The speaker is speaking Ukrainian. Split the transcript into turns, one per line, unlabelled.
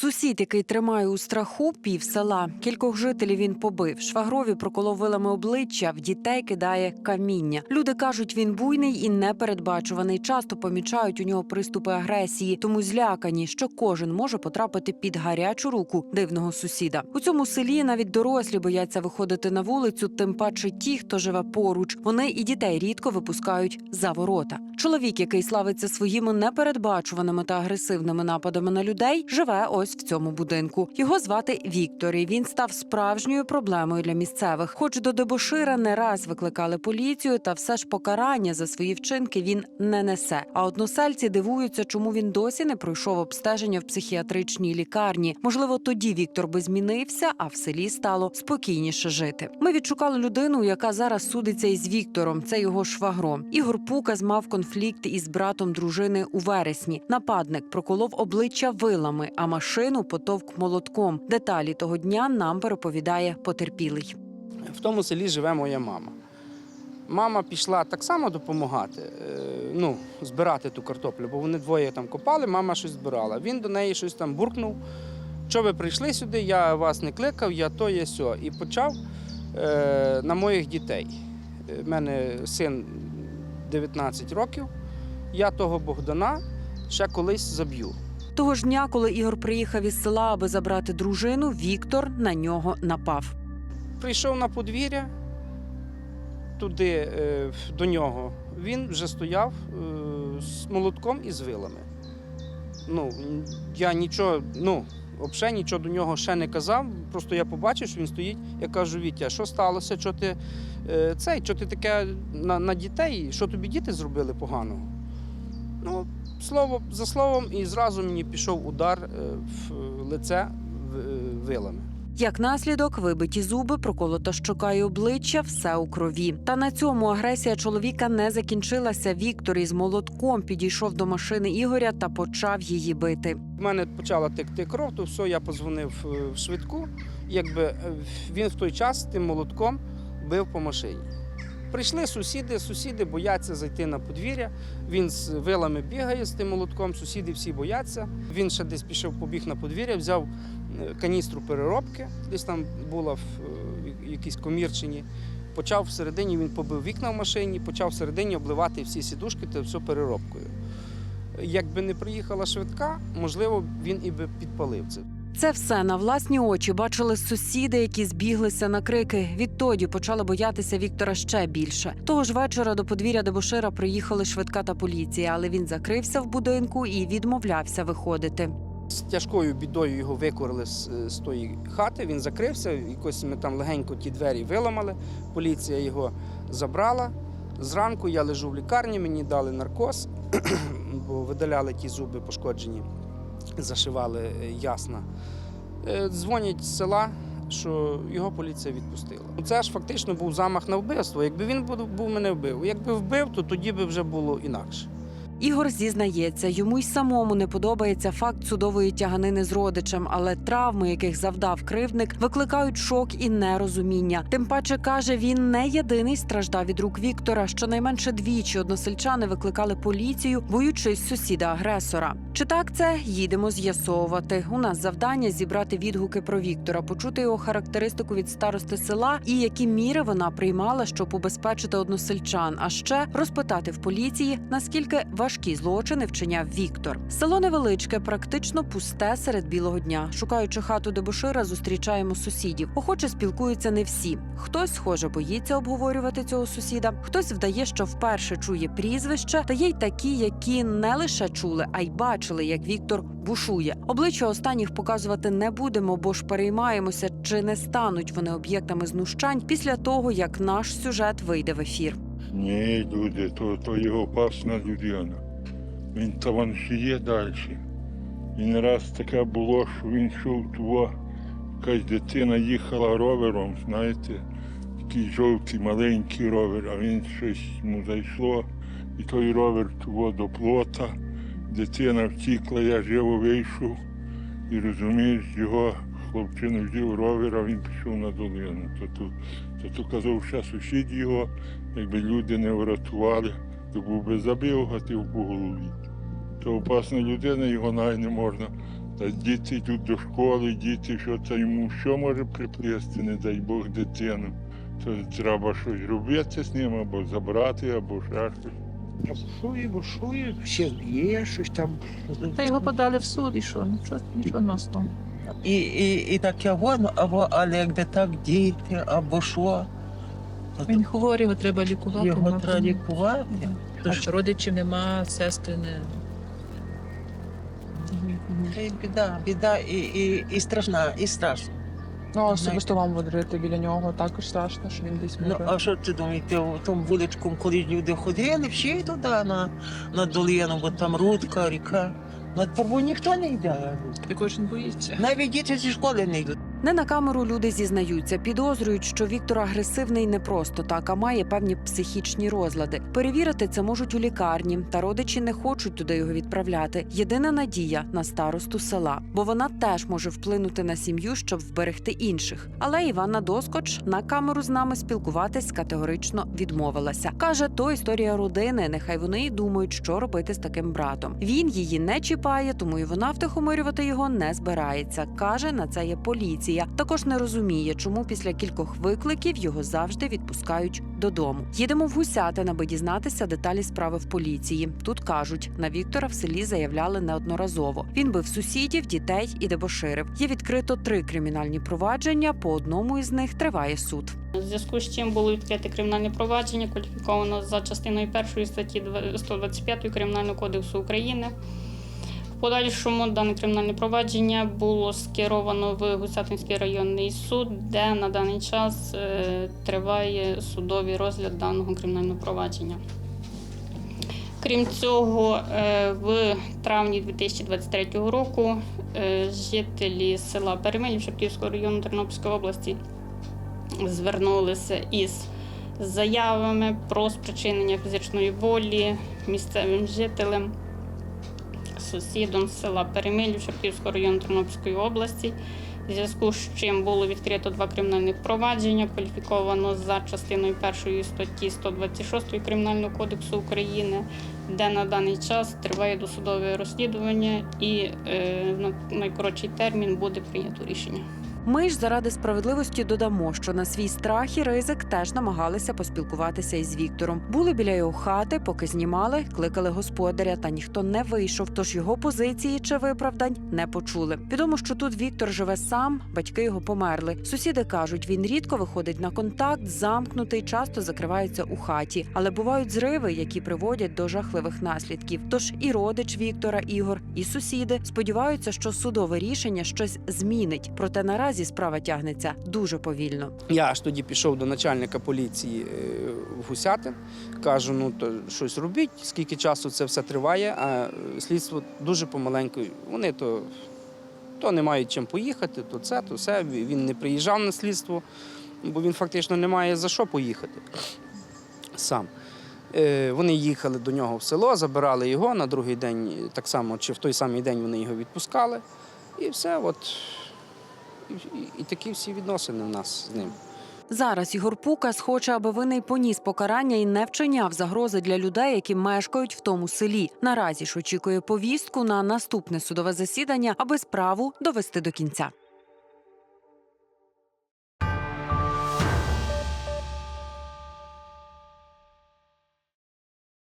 Сусід, який тримає у страху пів села. Кількох жителів він побив. Швагрові проколов вилами обличчя, в дітей кидає каміння. Люди кажуть, він буйний і непередбачуваний. Часто помічають у нього приступи агресії, тому злякані, що кожен може потрапити під гарячу руку дивного сусіда. У цьому селі навіть дорослі бояться виходити на вулицю, тим паче ті, хто живе поруч. Вони і дітей рідко випускають за ворота. Чоловік, який славиться своїми непередбачуваними та агресивними нападами на людей, живе ось в цьому будинку. Його звати Віктор. і Він став справжньою проблемою для місцевих. Хоч до дебошира не раз викликали поліцію, та все ж покарання за свої вчинки він не несе. А односельці дивуються, чому він досі не пройшов обстеження в психіатричній лікарні. Можливо, тоді Віктор би змінився, а в селі стало спокійніше жити. Ми відшукали людину, яка зараз судиться із Віктором. Це його швагро. Ігор Пукас мав конфлікт із братом дружини у вересні. Нападник проколов обличчя вилами, а машину потовк молотком. Деталі того дня нам переповідає потерпілий.
В тому селі живе моя мама. Мама пішла так само допомагати, е, ну, збирати ту картоплю, бо вони двоє там копали, мама щось збирала. Він до неї щось там буркнув. Що ви прийшли сюди, я вас не кликав, я то, я сьо. І почав е, на моїх дітей. У мене син 19 років, я того Богдана ще колись заб'ю.
Того ж дня, коли Ігор приїхав із села, аби забрати дружину, Віктор на нього напав.
Прийшов на подвір'я туди е, до нього. Він вже стояв е, з молотком і з вилами. Ну, я нічого, ну, взагалі нічого до нього ще не казав. Просто я побачив, що він стоїть. Я кажу, Вітя, що сталося? Що ти е, цей, що ти таке на, на дітей? Що тобі діти зробили поганого? Ну, слово за словом, і зразу мені пішов удар е, в лице е, вилами.
Як наслідок, вибиті зуби, проколота щока і обличчя, все у крові. Та на цьому агресія чоловіка не закінчилася. Віктор із молотком підійшов до машини Ігоря та почав її бити.
У мене почала текти кров, то все, я позвонив е, в швидку. Якби він в той час тим молотком бив по машині. Прийшли сусіди, сусіди бояться зайти на подвір'я. Він з вилами бігає з тим молотком, сусіди всі бояться. Він ще десь пішов, побіг на подвір'я, взяв е, каністру переробки, десь там була в е, якійсь комірчині. Почав всередині, він побив вікна в машині, почав всередині обливати всі сідушки та все переробкою. Якби не приїхала швидка, можливо, він і би підпалив це.
Це все на власні очі бачили сусіди, які збіглися на крики. Відтоді почали боятися Віктора ще більше. Того ж вечора до подвір'я Дебошира приїхали швидка та поліція, але він закрився в будинку і відмовлявся виходити.
З тяжкою бідою його викорили з, з тої хати. Він закрився. Якось ми там легенько ті двері виламали. Поліція його забрала. Зранку я лежу в лікарні, мені дали наркоз, бо видаляли ті зуби пошкоджені, зашивали е, ясна. Е, Дзвонять з села, що його поліція відпустила. Це ж фактично був замах на вбивство. Якби він був, мене вбив. Якби вбив, то тоді би вже було інакше.
Ігор зізнається, йому й самому не подобається факт судової тяганини з родичем, але травми, яких завдав кривдник, викликають шок і нерозуміння. Тим паче каже, він не єдиний страждав від рук Віктора. Щонайменше двічі односельчани викликали поліцію, боючись сусіда агресора. Чи так це їдемо з'ясовувати? У нас завдання зібрати відгуки про Віктора, почути його характеристику від старости села і які міри вона приймала, щоб убезпечити односельчан. А ще розпитати в поліції, наскільки важкі злочини вчиняв Віктор. Село невеличке, практично пусте серед білого дня. Шукаючи хату дебошира, зустрічаємо сусідів. Охоче спілкуються не всі. Хтось, схоже, боїться обговорювати цього сусіда, хтось вдає, що вперше чує прізвище, та є й такі, які не лише чули, а й бачили, як Віктор бушує. Обличчя останніх показувати не будемо, бо ж переймаємося, чи не стануть вони об'єктами знущань після того, як наш сюжет вийде в ефір.
Ні, люди, то, то його опасна людина. Він там ще є далі. І не раз таке було, що він йшов туди, якась дитина їхала ровером, знаєте, такий жовтий маленький ровер, а він щось йому зайшло, і той ровер туди до плота, дитина втікла, я живо вийшов. І розумієш, його хлопчина взяв ровер, а він пішов на долину. То, то, то, то казав, що сусід його, якби люди не врятували, то був би забив, гатив по голові. То опасна людина, його навіть не можна Та діти йдуть до школи, діти, що це йому що може приплести, не дай Бог дитину. То треба щось робити з ним, або забрати, або ще щось.
Бушує, бушує, ще б'є, щось там.
Та його подали в суд і що? Нічого, нічого нас там.
І, і, і таке воно, або але якби так діти, або що. то
Він хворий, його треба лікувати.
Його
ну,
треба лікувати.
А що родичів нема, сестри не.
Й біда, біда і, і, і страшна, і страшно.
Ну, особисто вам водити біля нього також страшно, що він десь
Ну,
може.
а що ти думаєте, у тому вуличку, коли люди ходили, всі туди на, на долину, бо там рудка, ріка. Над тобою ніхто не йде.
Ти кожен боїться.
Навіть діти зі школи не йдуть.
Не на камеру люди зізнаються, підозрюють, що Віктор агресивний не просто так, а має певні психічні розлади. Перевірити це можуть у лікарні, та родичі не хочуть туди його відправляти. Єдина надія на старосту села, бо вона теж може вплинути на сім'ю, щоб вберегти інших. Але Іванна Доскоч на камеру з нами спілкуватись категорично відмовилася. каже, то історія родини. Нехай вони й думають, що робити з таким братом. Він її не чіпає, тому і вона втихомирювати його не збирається. каже, на це є поліція. Також не розуміє, чому після кількох викликів його завжди відпускають додому. Їдемо в Гусятин, аби дізнатися деталі справи в поліції. Тут кажуть, на Віктора в селі заявляли неодноразово. Він бив сусідів, дітей і дебоширив. Є відкрито три кримінальні провадження. По одному із них триває суд.
У зв'язку з чим було відкрите кримінальне провадження, кваліфіковано за частиною першої статті 125 Кримінального кодексу України. Подальшому дане кримінальне провадження було скеровано в Гусятинський районний суд, де на даний час е, триває судовий розгляд даного кримінального провадження. Крім цього, е, в травні 2023 року е, жителі села Перемилів Шевківського району Тернопільської області звернулися із заявами про спричинення фізичної болі місцевим жителям, сусідом з села Перемилів Шарківського району Тернопільської області. В зв'язку з чим було відкрито два кримінальних провадження, кваліфіковано за частиною першої статті 126 Кримінального кодексу України, де на даний час триває досудове розслідування і е, на найкоротший термін буде прийнято рішення.
Ми ж заради справедливості додамо, що на свій страх і ризик теж намагалися поспілкуватися із Віктором. Були біля його хати, поки знімали, кликали господаря, та ніхто не вийшов. Тож його позиції чи виправдань не почули. Відомо, що тут Віктор живе сам, батьки його померли. Сусіди кажуть, він рідко виходить на контакт, замкнутий, часто закривається у хаті. Але бувають зриви, які приводять до жахливих наслідків. Тож і родич Віктора Ігор, і сусіди сподіваються, що судове рішення щось змінить. Проте наразі справа тягнеться дуже повільно.
Я аж тоді пішов до начальника поліції е, в Гусятин. Кажу, ну то щось робіть, скільки часу це все триває, а е, слідство дуже помаленьку. Вони то, то не мають чим поїхати, то це, то все. Він не приїжджав на слідство, бо він фактично не має за що поїхати сам. Е, Вони їхали до нього в село, забирали його на другий день, так само, чи в той самий день вони його відпускали. І все, от. І, і такі всі відносини в нас з ним.
Зараз Ігор Пукас хоче, аби винний поніс покарання і не вчиняв загрози для людей, які мешкають в тому селі. Наразі ж очікує повістку на наступне судове засідання, аби справу довести до кінця.